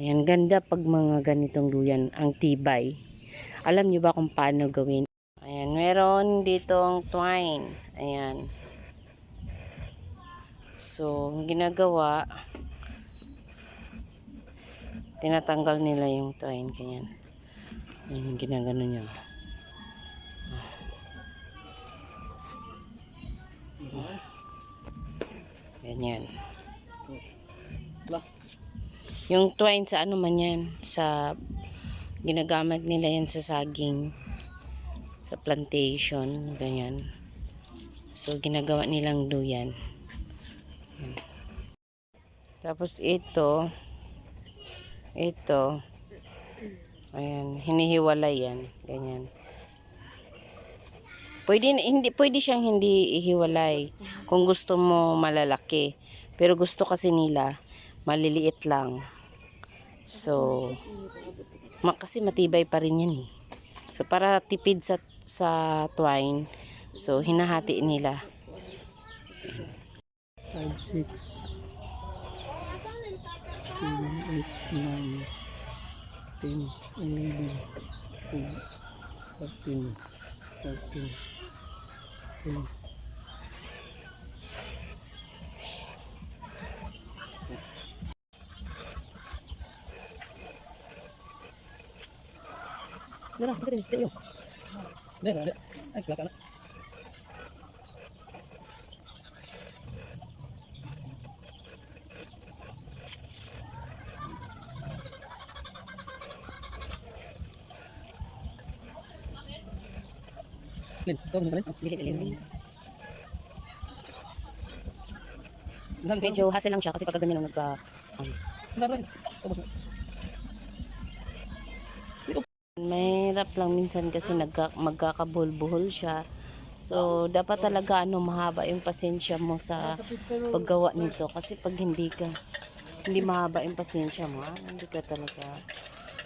Ayan, ganda pag mga ganitong duyan, ang tibay. Alam niyo ba kung paano gawin? Ayan, meron ditong twine. Ayan. So, ang ginagawa, tinatanggal nila yung twine. Ganyan. Ayan, ginagano niya. Ganyan. Lah. Yung twine sa ano man yan, sa ginagamit nila yan sa saging, sa plantation, ganyan. So, ginagawa nilang duyan. Yan. Tapos ito, ito, ayan, hinihiwalay yan, ganyan. Pwede, hindi, pwede siyang hindi ihiwalay kung gusto mo malalaki. Pero gusto kasi nila, maliliit lang. So, kasi matibay pa rin yan eh. So, para tipid sa, sa twine, so, hinahati nila. 5, 6, 7, 8, 9, 10, 11, 12, 13, 14, 15. Mira, kasi din, yun. Hindi, hindi. Ay, klaka na. Lin, ito, ba rin? Dili sila. Ilan, ito? Medyo hassle lang siya kasi pagka ganyan ang nagka... Ilan, ilan? Tapos mo. Mahirap lang minsan kasi nagka, magkakabulbuhol siya. So, dapat talaga ano, mahaba yung pasensya mo sa paggawa nito. Kasi pag hindi ka, hindi mahaba yung pasensya mo, ah, hindi ka talaga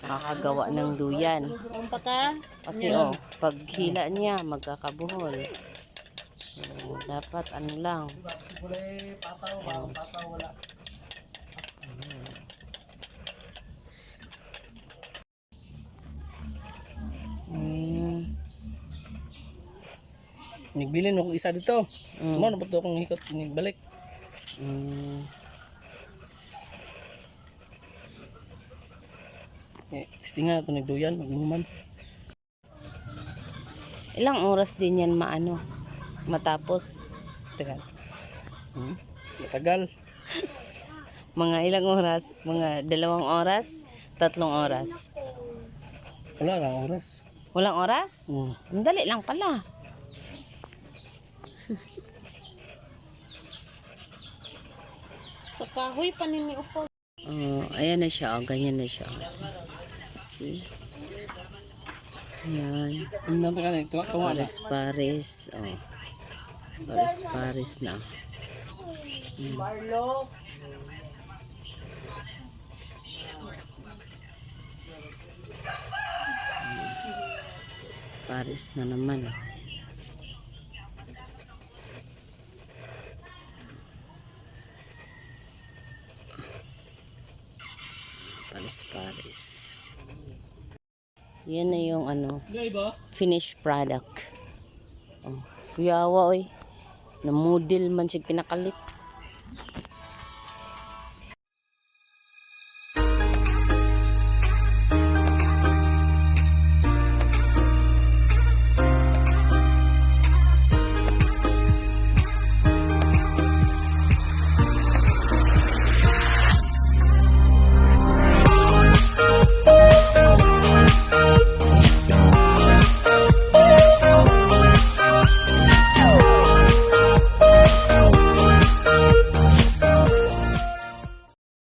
makakagawa ng duyan. Kasi oh, pag hila niya, magkakabuhol. So, dapat ano lang. Oh. Nagbilin ako isa dito. Mm. Mo, nabuto akong hikot, balik. Mm. Eh, istinga ito nagduyan, magmuman. Ilang oras din yan maano matapos Tagal. Hmm? Matagal. mga ilang oras mga dalawang oras tatlong oras Wala lang oras. walang oras Hmm. dali lang pala Sa kahoy pa ni upo. oh ayan na siya oh ganyan na siya see ayan na. pares pares oh pares pares na Hmm. Barlo. pares na naman oh. Pares yan na yung ano finished product. Oh, kuyawa oy. Na model man siya pinakalit.